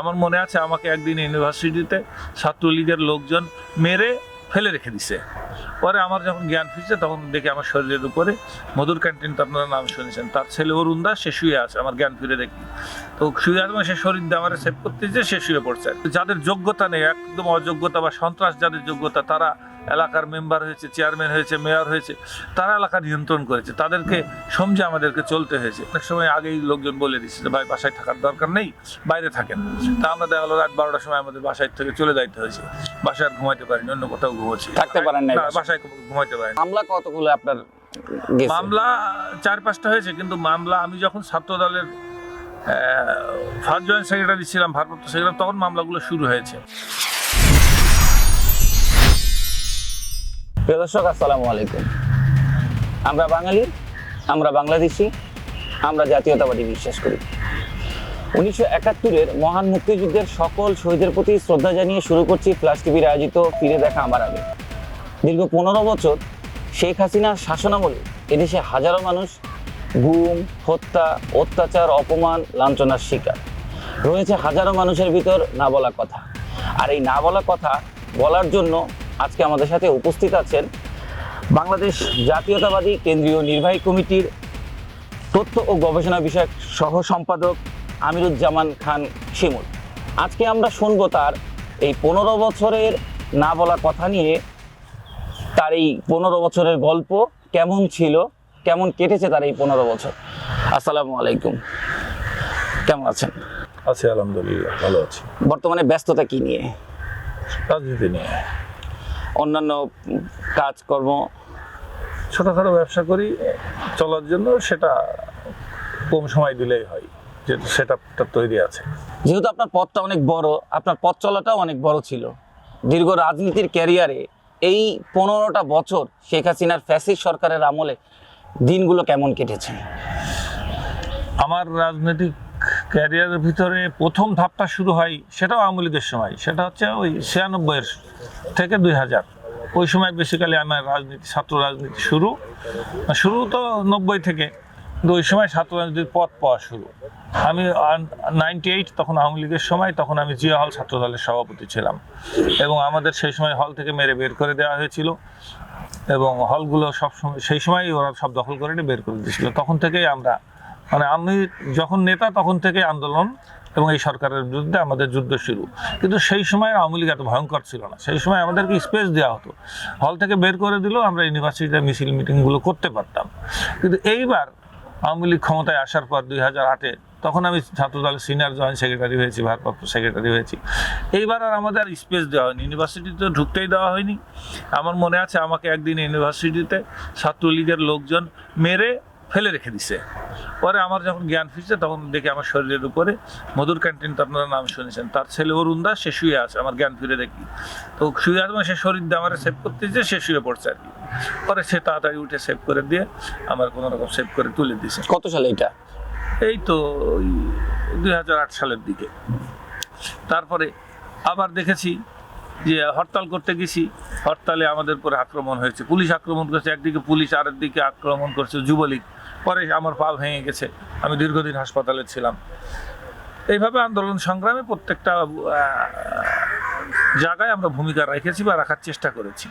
আমার মনে আছে আমাকে একদিন ইউনিভার্সিটিতে ছাত্রলীগের লোকজন মেরে ফেলে রেখে দিছে। পরে আমার যখন জ্ঞান ফিরছে, তখন দেখি আমার শরীরের উপরে মধুর ক্যান্টিন, তো আপনারা নাম শুনেছেন। তার ছেলে অরুণ দাস সে শুয়ে আছে, আমার জ্ঞান ফিরে দেখি। তো শুয়ে আছে মানে সে শরীর দিয়ে আমার সেভ করতে যে সে শুয়ে পড়ছে। যাদের যোগ্যতা নেই, একদম অযোগ্যতা বা সন্ত্রাস যাদের যোগ্যতা, তারা এলাকার মেম্বার হয়েছে চেয়ারম্যান হয়েছে মেয়র হয়েছে তারা এলাকা নিয়ন্ত্রণ করেছে। তাদেরকে সমঝে আমাদেরকে চলতে হয়েছে। অনেক সময় আগেই লোকজন বলে দিচ্ছে যে ভাই বাসায় থাকার দরকার নেই বাইরে থাকেন। তা আমরা দেখা গেলো রাত বারোটার সময় আমাদের বাসায় থেকে চলে যাইতে হয়েছে। বাসায় আর ঘুমাইতে পারিনি অন্য কোথাও ঘুমোচ্ছি। থাকতে পারেন না, বাসায়? বাসায় ঘুমাইতে পারিনি। মামলা কতগুলো আপনার মামলা চার পাঁচটা হয়েছে কিন্তু মামলা আমি যখন ছাত্র দলের ফার্স্ট জয়েন্ট সেক্রেটারি ছিলাম ভারপ্রাপ্ত সেক্রেটারি তখন মামলাগুলো শুরু হয়েছে। প্রিয় দর্শক, আসসালামু আলাইকুম। আমরা বাঙালি, আমরা বাংলাদেশি, আমরা জাতীয়তাবাদী বিশ্বাস করি। উনিশশো একাত্তরের মহান মুক্তিযুদ্ধের সকল শহীদের প্রতি শ্রদ্ধা জানিয়ে শুরু করছি ফ্লাশ টিভির আয়োজিত ফিরে দেখা আমার আগে। দীর্ঘ পনেরো বছর শেখ হাসিনার শাসনামলে এদেশে হাজারো মানুষ গুম, হত্যা, অত্যাচার, অপমান, লাঞ্ছনার শিকার। রয়েছে হাজারো মানুষের ভিতর না বলা কথা। আর এই না বলা কথা বলার জন্য আজকে আমাদের সাথে উপস্থিত আছেন বাংলাদেশ জাতীয়তাবাদী কেন্দ্রীয় নির্বাহী কমিটির তথ্য ও গবেষণা বিষয়ক সহ সম্পাদক আমিরুজ্জামান খান শিমুল। আজকে আমরা শুনব তার এই পনেরো বছরের না বলা কথা নিয়ে তার এই পনেরো বছরের গল্প কেমন ছিল কেমন কেটেছে তার এই পনেরো বছর। আসসালামু আলাইকুম। কেমন আছেন? আছি আলহামদুলিল্লাহ ভালো আছি। বর্তমানে ব্যস্ততা কি নিয়ে? রাজনীতি নিয়ে। অন্যান্য কাজকর্ম ছোটখাটো ব্যবসা করি চলার জন্য সেটা কম সময় দিলেই হয় যে সেটা তৈরি আছে। যেহেতু আপনার পথটা অনেক বড় আপনার পথ চলাটাও অনেক বড় ছিল। দীর্ঘ রাজনীতির ক্যারিয়ারে এই পনেরোটা বছর শেখ হাসিনার ফ্যাসিস সরকারের আমলে দিনগুলো কেমন কেটেছে? আমার রাজনৈতিক ক্যারিয়ারের ভিতরে প্রথম ধাপটা শুরু হয় সেটাও আওয়ামী সময়। সেটা হচ্ছে ওই ছিয়ানব্বইয়ের থেকে দুই হাজার। ওই সময় বেসিক্যালি আমার রাজনীতি, ছাত্র রাজনীতি শুরু। শুরু তো নব্বই থেকে, কিন্তু ওই সময় ছাত্র রাজনীতির পথ পাওয়া শুরু। আমি নাইনটি এইট তখন আওয়ামী লীগের সময়, তখন আমি জিয়া হল ছাত্র দলের সভাপতি ছিলাম। এবং আমাদের সেই সময় হল থেকে মেরে বের করে দেওয়া হয়েছিল। এবং হলগুলো সব সময় সেই সময় ওরা সব দখল করে বের করে দিয়েছিল। তখন থেকেই আমরা মানে আমি যখন নেতা, তখন থেকে আন্দোলন এবং এই সরকারের বিরুদ্ধে আমাদের যুদ্ধ শুরু। কিন্তু সেই সময় আওয়ামী লীগ এত ভয়ঙ্কর ছিল না। সেই সময় আমাদেরকে স্পেস দেওয়া হতো। হল থেকে বের করে দিলেও আমরা ইউনিভার্সিটিতে মিছিল মিটিংগুলো করতে পারতাম। কিন্তু এইবার আওয়ামী লীগ ক্ষমতায় আসার পর দুই হাজার আটে তখন আমি ছাত্রদলের সিনিয়র জয়েন্ট সেক্রেটারি হয়েছি, ভারপ্রাপ্ত সেক্রেটারি হয়েছি। এইবার আর আমাদের স্পেস দেওয়া হয়নি। ইউনিভার্সিটিতে ঢুকতেই দেওয়া হয়নি। আমার মনে আছে আমাকে একদিন ইউনিভার্সিটিতে ছাত্রলীগের লোকজন মেরে ফেলে রেখে দিছে। পরে আমার যখন জ্ঞান ফিরছে তখন দেখি আমার শরীরের উপরে মধুর ক্যান্টিন আপনারা নাম শুনেছেন। তার ছেলে অরুণ দাস সে শুয়ে আছে আমার জ্ঞান ফিরে দেখি। তো শুয়ে আছে মানে সে শরীর দিয়ে আমার সেভ করতে যে সে শুয়ে পড়ছে আর কি। পরে সে তাড়াতাড়ি উঠে সেভ করে দিয়ে আমার কোনো রকম সেভ করে তুলে দিছে। কত সালে এটা এই তো ওই দুই হাজার আট সালের দিকে। তারপরে আবার দেখেছি যে হরতাল করতে গেছি। হরতালে আমাদের উপরে আক্রমণ হয়েছে। পুলিশ আক্রমণ করেছে একদিকে পুলিশ আরেক দিকে আক্রমণ করছে যুবলীগ। পরে আমার পা ভেঙে গেছে। আমি দীর্ঘদিন হাসপাতালে ছিলাম। এইভাবে আন্দোলন সংগ্রামে প্রত্যেকটা জায়গায় আমরা ভূমিকা রেখেছি বা রাখার চেষ্টা করেছি।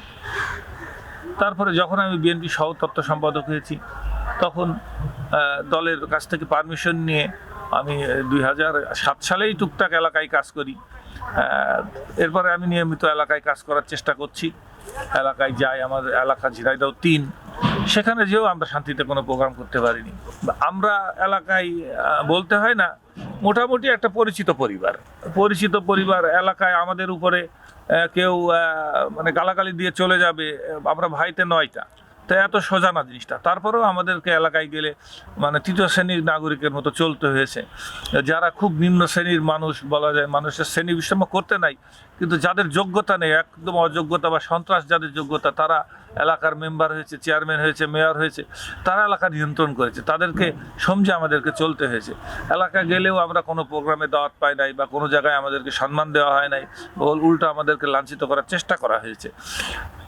তারপরে যখন আমি বিএনপি সহ তত্ত্ব সম্পাদক হয়েছি, তখন দলের কাছ থেকে পারমিশন নিয়ে আমি দুই হাজার সাত সালেই টুকটাক এলাকায় কাজ করি। এরপরে আমি নিয়মিত এলাকায় কাজ করার চেষ্টা করছি। এলাকায় যাই আমার এলাকা ঝিনাইদহ তিন, সেখানে যেও আমরা শান্তিতে কোনো প্রোগ্রাম করতে পারিনি। আমরা এলাকায় বলতে হয় না, মোটামুটি একটা পরিচিত পরিবার। পরিচিত পরিবার, এলাকায় আমাদের উপরে কেউ মানে গালাগালি দিয়ে চলে যাবে, আমরা ভাইতে নয়টা। তো এত সোজা না জিনিসটা। তারপরেও আমাদেরকে এলাকায় গেলে মানে তৃতীয় শ্রেণির নাগরিকের মতো চলতে হয়েছে। যারা খুব নিম্ন শ্রেণির মানুষ, বলা যায় মানুষের শ্রেণি বিষম করতে নাই কিন্তু যাদের যোগ্যতা নেই একদম অযোগ্যতা বা সন্ত্রাস যাদের যোগ্যতা তারা এলাকার মেম্বার হয়েছে, চেয়ারম্যান হয়েছে, মেয়র হয়েছে, তারা এলাকা নিয়ন্ত্রণ করেছে। তাদেরকে সমঝে আমাদেরকে চলতে হয়েছে। এলাকা গেলেও আমরা কোনো প্রোগ্রামে দাওয়াত পাই নাই বা কোনো জায়গায় আমাদেরকে সম্মান দেওয়া হয় নাই উল্টো আমাদেরকে লাঞ্ছিত করার চেষ্টা করা হয়েছে।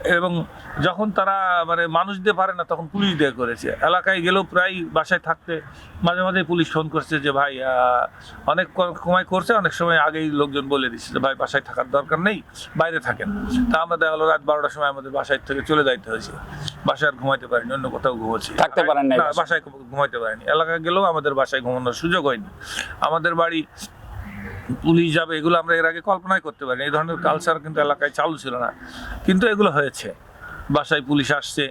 এবং যখন তারা মানে মানুষ দিয়ে পারে না, তখন পুলিশ দিয়ে করেছে। এলাকায় গেলেও প্রায় বাসায় থাকতে মাঝে মাঝে পুলিশ ফোন করছে যে, ভাই অনেক সময় করছে, অনেক সময় আগেই লোকজন বলে দিচ্ছে যে, ভাই, বাসায় থাকার দরকার নেই, বাইরে থাকেন। তা আমরা দেখা গেলো রাত বারোটার সময় আমাদের বাসায় থেকে চলে যাইতে হয়েছে। বাসায় আর ঘুমাইতে পারিনি অন্য কোথাও ঘুমোচ্ছি। থাকতে পারেন না, বাসায়? ঘুমাইতে পারিনি। এলাকায় গেলেও আমাদের বাসায় ঘুমানোর সুযোগ হয়নি। আমাদের বাড়ি পুলিশ যাবে এগুলো আমরা এর আগে কল্পনাই করতে পারিনি। এই ধরনের কালচার কিন্তু এলাকায় চালু ছিল না। কিন্তু এগুলো হয়েছে। বাসায় পুলিশ আসছে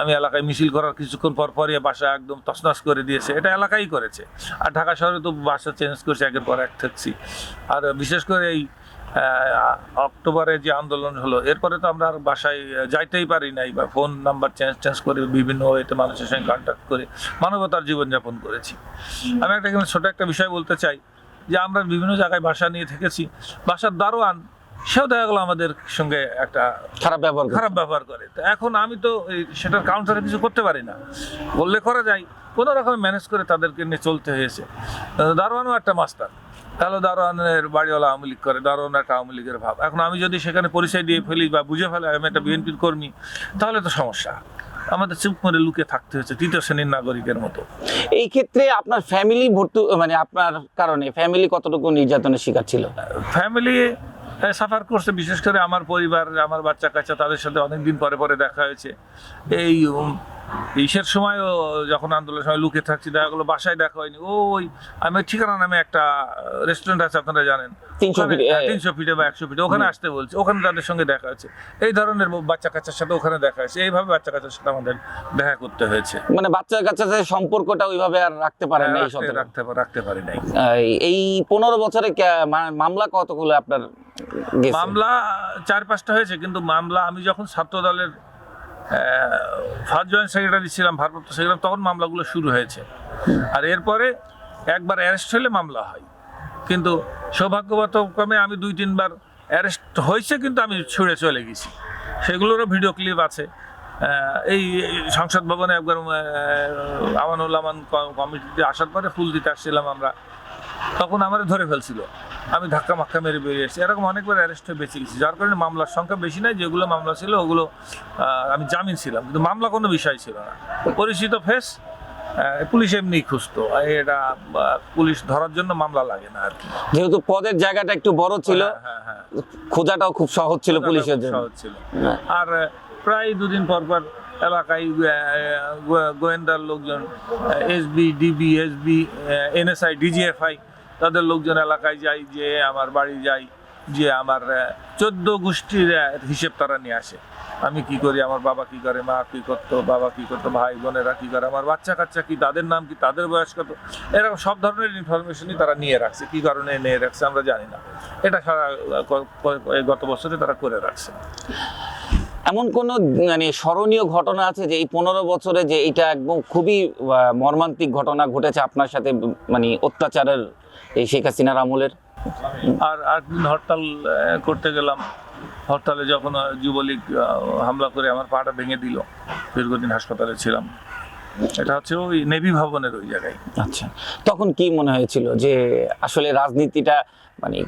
আমি এলাকায় মিছিল করার কিছুক্ষণ পর পরই বাসা একদম তছনছ করে দিয়েছে। এটা এলাকাই করেছে। আর ঢাকা শহরে তো বাসা চেঞ্জ করছে একের পর এক থাকছি আর বিশেষ করে এই অক্টোবরে যে আন্দোলন হলো এরপরে তো আমরা আর বাসায় যাইতেই পারি নাই বা ফোন নাম্বার চেঞ্জ চেঞ্জ করে বিভিন্ন ওয়েতে মানুষের সঙ্গে কন্ট্যাক্ট করে মানবতার জীবনযাপন করেছি। আমি একটা এখানে ছোট একটা বিষয় বলতে চাই যে আমরা বিভিন্ন জায়গায় বাসা নিয়ে থেকেছি বাসার দারোয়ান সেও দেখা গেলো আমাদের সঙ্গে একটা খারাপ ব্যবহার খারাপ ব্যবহার করে। তো এখন আমি তো এই সেটার কাউন্টারে কিছু করতে পারি না। বললে করা যায় কোনো রকম ম্যানেজ করে তাদেরকে নিয়ে চলতে হয়েছে। দারোয়ানও একটা মাস্টার তাহলে দারোয়ানের বাড়িওয়ালা আওয়ামী লীগ করে দারোয়ান একটা আওয়ামী লীগের ভাব। এখন আমি যদি সেখানে পরিচয় দিয়ে ফেলি বা বুঝে ফেলে আমি একটা বিএনপির কর্মী তাহলে তো সমস্যা। আমাদের চুপ করে লুকে থাকতে হচ্ছে তৃতীয় শ্রেণির নাগরিকের মতো। এই ক্ষেত্রে আপনার ফ্যামিলি ভর্তু মানে আপনার কারণে ফ্যামিলি কতটুকু নির্যাতনের শিকার ছিল? ফ্যামিলি সাফার করছে বিশেষ করে আমার পরিবার আমার বাচ্চা কাচ্চা তাদের সাথে অনেকদিন পরে পরে দেখা হয়েছে। এই ইসের সময়ও যখন আন্দোলনের সময় লুকে থাকছি দেখা গেলো বাসায় দেখা হয়নি। ওই আমি ঠিকানা নামে একটা রেস্টুরেন্ট আছে আপনারা জানেন। 300 ফিটে, হ্যাঁ। তিনশো ফিটে বা একশো ফিটে ওখানে আসতে বলছে। ওখানে তাদের সঙ্গে দেখা হয়েছে। এই ধরনের বাচ্চা কাচ্চার সাথে ওখানে দেখা হয়েছে। এইভাবে বাচ্চা কাচ্চার সাথে আমাদের দেখা করতে হয়েছে। মানে বাচ্চা কাচ্চার সাথে সম্পর্কটা ওইভাবে আর রাখতে পারেন না এই রাখতে রাখতে রাখতে পারি নাই। এই পনেরো বছরে মামলা কতগুলো আপনার মামলা চার পাঁচটা হয়েছে কিন্তু মামলা আমি যখন ছাত্র দলের ফার্স্ট জয়েন্ট সেক্রেটারি ছিলাম, ভারপ্রাপ্ত সেক্রেটারি তখন মামলাগুলো শুরু হয়েছে। আর এরপরে একবার অ্যারেস্ট হলে মামলা হয়। কিন্তু সৌভাগ্যবত ক্রমে আমি দুই, তিনবার অ্যারেস্ট হয়েছে, কিন্তু আমি ছুড়ে চলে গেছি। সেগুলোরও ভিডিও ক্লিপ আছে। এই সংসদ ভবনে একবার আমানুল আমান কমিটিতে আসার পরে ফুল দিতে আসছিলাম আমরা। তখন আমার ধরে ফেলছিল। আমি ধাক্কা মাক্কা মেরে বেরিয়ে এসেছি এরকম অনেকবার অ্যারেস্ট হয়ে বেঁচে গেছি। যার কারণে মামলার সংখ্যা বেশি নাই যেগুলো মামলা ছিল ওগুলো আমি জামিন ছিলাম। কিন্তু মামলা কোনো বিষয় ছিল না। পরিচিত ফেস পুলিশ এমনি খুঁজতো। এটা পুলিশ ধরার জন্য মামলা লাগে না আর কি। যেহেতু পদের জায়গাটা একটু বড় ছিল হ্যাঁ হ্যাঁ হ্যাঁ। খোঁজাটাও খুব সহজ ছিল পুলিশের জন্য। সহজ ছিল। আর প্রায় দুদিন পর পর এলাকায় গোয়েন্দার লোকজন SB DB SB NSI DGFI তাদের লোকজন এলাকায় যায় যে আমার বাড়ি যাই, যে আমার চোদ্দ গোষ্ঠীর হিসেব তারা নিয়ে আসে। আমি কি করি, আমার বাবা কি করে, মা কি করতো, বাবা কি করতো, ভাই বোনেরা কি করে, আমার বাচ্চা কাচ্চা কি, তাদের নাম কি, তাদের বয়স কত? এরকম সব ধরনের ইনফরমেশনই তারা নিয়ে রাখছে। কি কারণে নিয়ে রাখছে আমরা জানি না। এটা সারা গত বছরে তারা করে রাখছে। এমন কোন মানে স্মরণীয় ঘটনা আছে যে এই পনেরো বছরে যে এটা একদম খুবই মর্মান্তিক ঘটনা ঘটেছে আপনার সাথে মানে অত্যাচারের এই শেখ হাসিনার আমলের। আর একদিন হরতাল করতে গেলাম। হরতালে যখন যুবলীগ হামলা করে আমার পাটা ভেঙে দিল। দীর্ঘদিন হাসপাতালে ছিলাম। এটা হচ্ছে ওই নেভি ভবনের ওই জায়গায়। আচ্ছা। তখন কি মনে হয়েছিল যে আসলে রাজনীতিটা মানে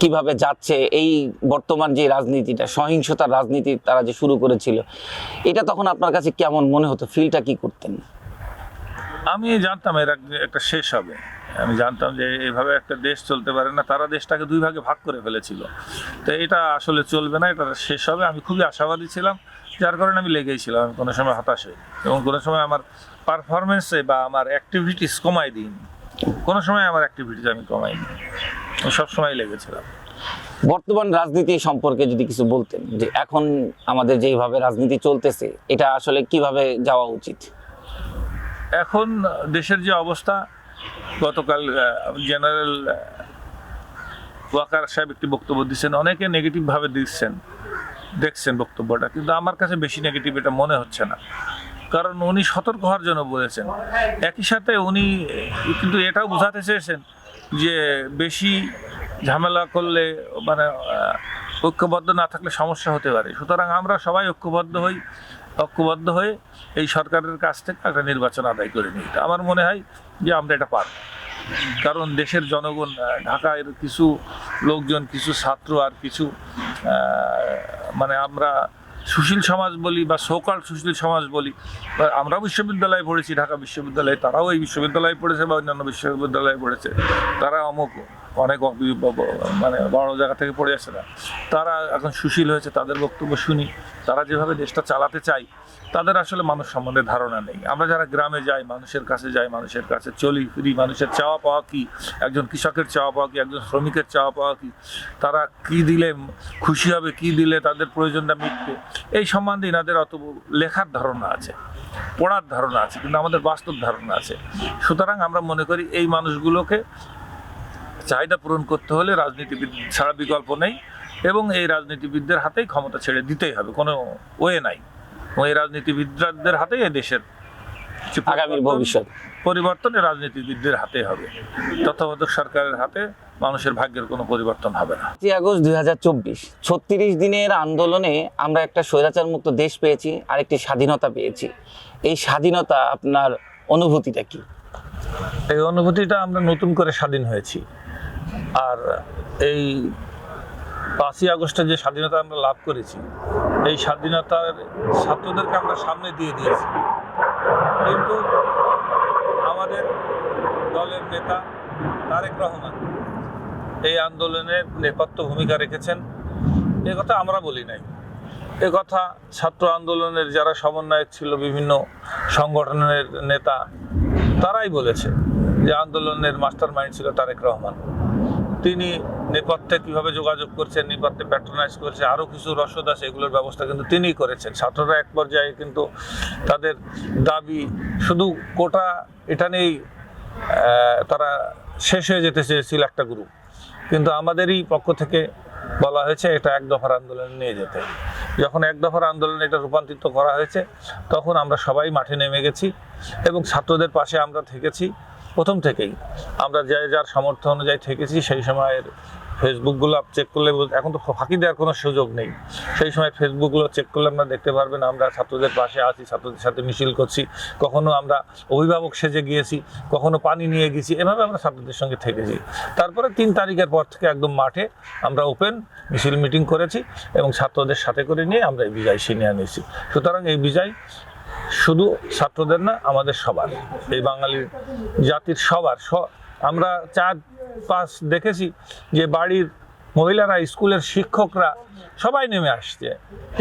কীভাবে যাচ্ছে এই বর্তমান যে রাজনীতিটা সহিংসতার রাজনীতি তারা যে শুরু করেছিল এটা তখন আপনার কাছে কেমন মনে হতো? ফিলটা কি করতেন? আমি জানতাম এর একটা শেষ হবে। আমি জানতাম যে এইভাবে একটা দেশ চলতে পারে না তারা দেশটাকে দুই ভাগে ভাগ করে ফেলেছিল। তো এটা আসলে চলবে না এটা শেষ হবে। আমি খুবই আশাবাদী ছিলাম যার কারণে আমি লেগেই ছিলাম আমি কোনো সময় হতাশ হই। এবং কোনো সময় আমার পারফরমেন্সে বা আমার অ্যাক্টিভিটিস কমাই দিইনি। কোনো সময় আমার অ্যাক্টিভিটিস আমি কমাইনি আমি সবসময় লেগেছিলাম। বর্তমান রাজনীতি সম্পর্কে যদি কিছু বলতেন যে এখন আমাদের যেইভাবে রাজনীতি চলতেছে এটা আসলে কীভাবে যাওয়া উচিত? এখন দেশের যে অবস্থা গতকাল জেনারেল ওয়াকার সাহেব একটি বক্তব্য দিচ্ছেন। অনেকে নেগেটিভভাবে দিচ্ছেন, দেখছেন বক্তব্যটা, কিন্তু আমার কাছে বেশি নেগেটিভ এটা মনে হচ্ছে না। কারণ উনি সতর্ক হওয়ার জন্য বলেছেন। একই সাথে উনি কিন্তু এটাও বোঝাতে চেয়েছেন যে বেশি ঝামেলা করলে মানে ঐক্যবদ্ধ না থাকলে সমস্যা হতে পারে। সুতরাং আমরা সবাই ঐক্যবদ্ধ হই। ঐক্যবদ্ধ হয়ে এই সরকারের কাছ থেকে একটা নির্বাচন আদায় করে নিই। আমার মনে হয় যে আমরা এটা পারব। কারণ দেশের জনগণ ঢাকার কিছু লোকজন, কিছু ছাত্র আর কিছু মানে আমরা সুশীল সমাজ বলি বা সোকাল সুশীল সমাজ বলি আমরা বিশ্ববিদ্যালয়ে পড়েছি, ঢাকা বিশ্ববিদ্যালয়ে, তারাও এই বিশ্ববিদ্যালয়ে পড়েছে বা অন্যান্য বিশ্ববিদ্যালয়ে পড়েছে, তারা অমুক অনেক মানে বড় জায়গা থেকে পড়ে আসে না। তারা এখন সুশীল হয়েছে, তাদের বক্তব্য শুনি, তারা যেভাবে দেশটা চালাতে চায় তাদের আসলে মানুষ সম্বন্ধে ধারণা নেই। আমরা যারা গ্রামে যাই, মানুষের কাছে যাই, মানুষের কাছে চলি, ফিরি, মানুষের চাওয়া পাওয়া কি? একজন কৃষকের চাওয়া পাওয়া কি? একজন শ্রমিকের চাওয়া পাওয়া কি? তারা কি দিলে খুশি হবে, কি দিলে তাদের প্রয়োজনটা মিটবে? এই সম্বন্ধে এনাদের অত লেখার ধারণা আছে, পড়ার ধারণা আছে, কিন্তু আমাদের বাস্তব ধারণা আছে। সুতরাং আমরা মনে করি এই মানুষগুলোকে চাহিদা পূরণ করতে হলে রাজনীতিবিদ ছাড়া বিকল্প নেই এবং এই রাজনীতিবিদদের হাতেই ক্ষমতা ছেড়ে দিতেই হবে কোনো ওয়ে নাই। এবং এই রাজনীতিবিদদের হাতেই এই দেশের আগামীর ভবিষ্যৎ। পরিবর্তন রাজনীতিবিদদের হাতে হবে। তত্ত্বাবধায়ক সরকারের হাতে মানুষের ভাগ্যের কোনো পরিবর্তন হবে না। পাঁচই আগস্ট দুই হাজার চব্বিশ ছত্রিশ দিনের আন্দোলনে আমরা একটা স্বৈরাচার মুক্ত দেশ পেয়েছি আর একটি স্বাধীনতা পেয়েছি। এই স্বাধীনতা আপনার অনুভূতিটা কি? এই অনুভূতিটা আমরা নতুন করে স্বাধীন হয়েছি। আর এই পাঁচই আগস্টে যে স্বাধীনতা আমরা লাভ করেছি, এই স্বাধীনতার ছাত্রদেরকে আমরা সামনে দিয়ে দিয়েছি। কিন্তু আমাদের দলের নেতা তারেক রহমান এই আন্দোলনের নেপথ্য ভূমিকা রেখেছেন। এ কথা আমরা বলি নাই। এ কথা ছাত্র আন্দোলনের যারা সমন্বয়ক ছিল বিভিন্ন সংগঠনের নেতা, তারাই বলেছে যে আন্দোলনের মাস্টার মাইন্ড ছিল তারেক রহমান। তিনি নেপথ্যে কীভাবে যোগাযোগ করছেন নেপথ্যে প্যাট্রোনাইজ করছে আরও কিছু রসদ আছে এগুলোর ব্যবস্থা কিন্তু তিনিই করেছেন। ছাত্ররা এক পর্যায়ে কিন্তু তাদের দাবি শুধু কোটা এটা আহ, তারা শেষ হয়ে যেতে চেয়েছিল একটা গ্রুপ কিন্তু আমাদেরই পক্ষ থেকে বলা হয়েছে এটা এক দফার আন্দোলনে নিয়ে যেতে। যখন এক দফার আন্দোলনে এটা রূপান্তরিত করা হয়েছে তখন আমরা সবাই মাঠে নেমে গেছি এবং ছাত্রদের পাশে আমরা থেকেছি। প্রথম থেকেই। আমরা যে যার সামর্থ্য অনুযায়ী থেকেছি, সেই সময়ের ফেসবুকগুলো চেক করলে এখন তো ফাঁকি দেওয়ার কোনো সুযোগ নেই। সেই সময় ফেসবুকগুলো চেক করলে আমরা দেখতে পারবেন, আমরা ছাত্রদের পাশে আছি, ছাত্রদের সাথে মিছিল করছি। কখনো আমরা অভিভাবক সেজে গিয়েছি, কখনো পানি নিয়ে গেছি, এভাবে আমরা ছাত্রদের সঙ্গে থেকেছি। তারপরে তিন তারিখের পর থেকে একদম মাঠে আমরা ওপেন মিছিল মিটিং করেছি এবং ছাত্রদের সাথে করে নিয়ে আমরা এই বিজয় ছিনিয়ে নিয়েছি সুতরাং এই বিজয় শুধু ছাত্রদের না, আমাদের সবার, এই বাঙালির জাতির সবার। আমরা চার পাঁচ দেখেছি যে বাড়ির মহিলারা, স্কুলের শিক্ষকরা সবাই নেমে আসছে।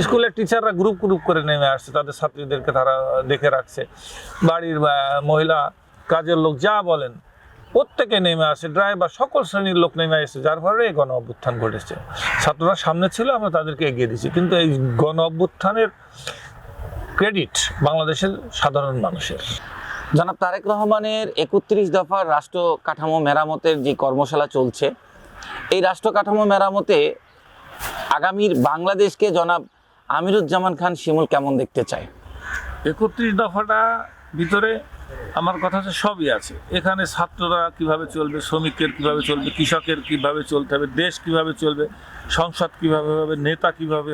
স্কুলের টিচাররা গ্রুপ গ্রুপ করে নেমে আসছে, তাদের ছাত্রীদেরকে তারা দেখে রাখছে। বাড়ির মহিলা, কাজের লোক যা বলেন, প্রত্যেকে নেমে আসে ড্রাইভার, সকল শ্রেণির লোক নেমে আসছে, যার ফলে এই গণ অভ্যুত্থান ঘটেছে। ছাত্ররা সামনে ছিল, আমরা তাদেরকে এগিয়ে দিচ্ছি কিন্তু এই গণ অভ্যুত্থানের ক্রেডিট বাংলাদেশের সাধারণ মানুষের। জনাব তারেক রহমানের একত্রিশ দফার রাষ্ট্র কাঠামো মেরামতের যে কর্মশালা চলছে এই রাষ্ট্র কাঠামো মেরামতে আগামীর বাংলাদেশকে জনাব আমিরুজ্জামান খান শিমুল কেমন দেখতে চায়? একত্রিশ দফাটা ভিতরে আমার কথা হচ্ছে সবই আছে। এখানে ছাত্ররা কীভাবে চলবে শ্রমিকের কীভাবে চলবে কৃষকের কীভাবে চলতে হবে দেশ কীভাবে চলবে সংসদ কীভাবে হবে নেতা কীভাবে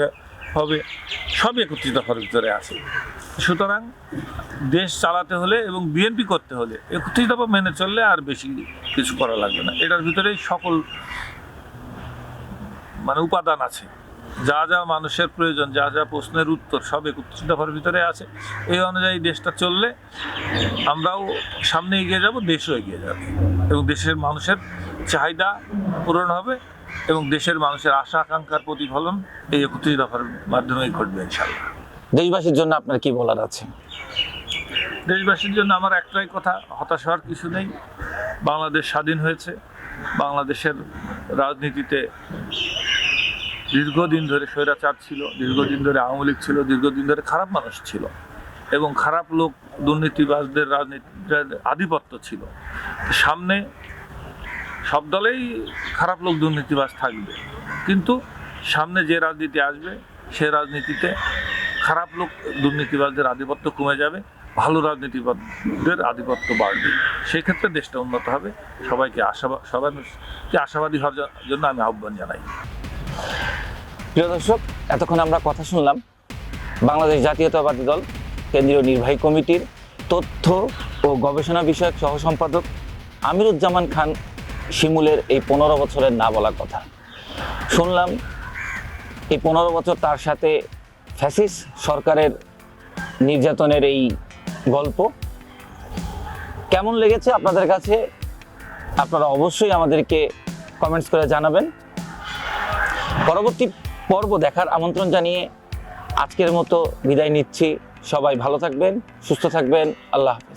হবে, সবই একত্রিত হওয়ার ভিতরে আছে। সুতরাং দেশ চালাতে হলে এবং বিএনপি করতে হলে একত্রিশ দফা মেনে চললে আর বেশি কিছু করা লাগবে না। এটার ভিতরেই সকল মানে উপাদান আছে। যা যা মানুষের প্রয়োজন, যা যা প্রশ্নের উত্তর সব একত্রিশ দফার ভিতরে আছে। এই অনুযায়ী দেশটা চললে আমরাও সামনে এগিয়ে যাব, দেশও এগিয়ে যাবে এবং দেশের মানুষের চাহিদা পূরণ হবে। এবং দেশের মানুষের আশা আকাঙ্ক্ষার প্রতিফলন এই একত্রিশ দফার মাধ্যমেই ঘটবে ইনশাল্লাহ দেশবাসীর জন্য আপনার কি বলার আছে? দেশবাসীর জন্য আমার একটাই কথা হতাশ হওয়ার কিছু নেই। বাংলাদেশ স্বাধীন হয়েছে। বাংলাদেশের রাজনীতিতে দীর্ঘদিন ধরে স্বৈরাচার ছিল দীর্ঘদিন ধরে আওয়ামী লীগ ছিল দীর্ঘদিন ধরে খারাপ মানুষ ছিল এবং খারাপ লোক দুর্নীতিবাজদের রাজনীতির আধিপত্য ছিল। সামনে সব দলেই খারাপ লোক দুর্নীতিবাজ থাকবে। কিন্তু সামনে যে রাজনীতি আসবে, সে রাজনীতিতে খারাপ লোক দুর্নীতিবাজদের আধিপত্য কমে যাবে, ভালো রাজনীতিবাদদের আধিপত্য বাড়বে। সেই ক্ষেত্রে দেশটা উন্নত হবে। সবাইকে আশাবাদ সবাইকে আশাবাদী হওয়ার জন্য আমি আহ্বান জানাই। প্রিয় দর্শক, এতক্ষণ আমরা কথা শুনলাম বাংলাদেশ জাতীয়তাবাদী দল, কেন্দ্রীয় নির্বাহী কমিটির তথ্য ও গবেষণা বিষয়ক সহ সম্পাদক আমিরুজ্জামান খান শিমুলের এই পনেরো বছরের না বলা কথা। শুনলাম এই পনেরো বছর তার সাথে ফ্যাসিস সরকারের নির্যাতনের এই গল্প। কেমন লেগেছে আপনাদের কাছে? আপনারা অবশ্যই আমাদেরকে কমেন্টস করে জানাবেন। পরবর্তী পর্ব দেখার আমন্ত্রণ জানিয়ে আজকের মতো বিদায় নিচ্ছি। সবাই ভালো থাকবেন, সুস্থ থাকবেন। আল্লাহ হাফেজ।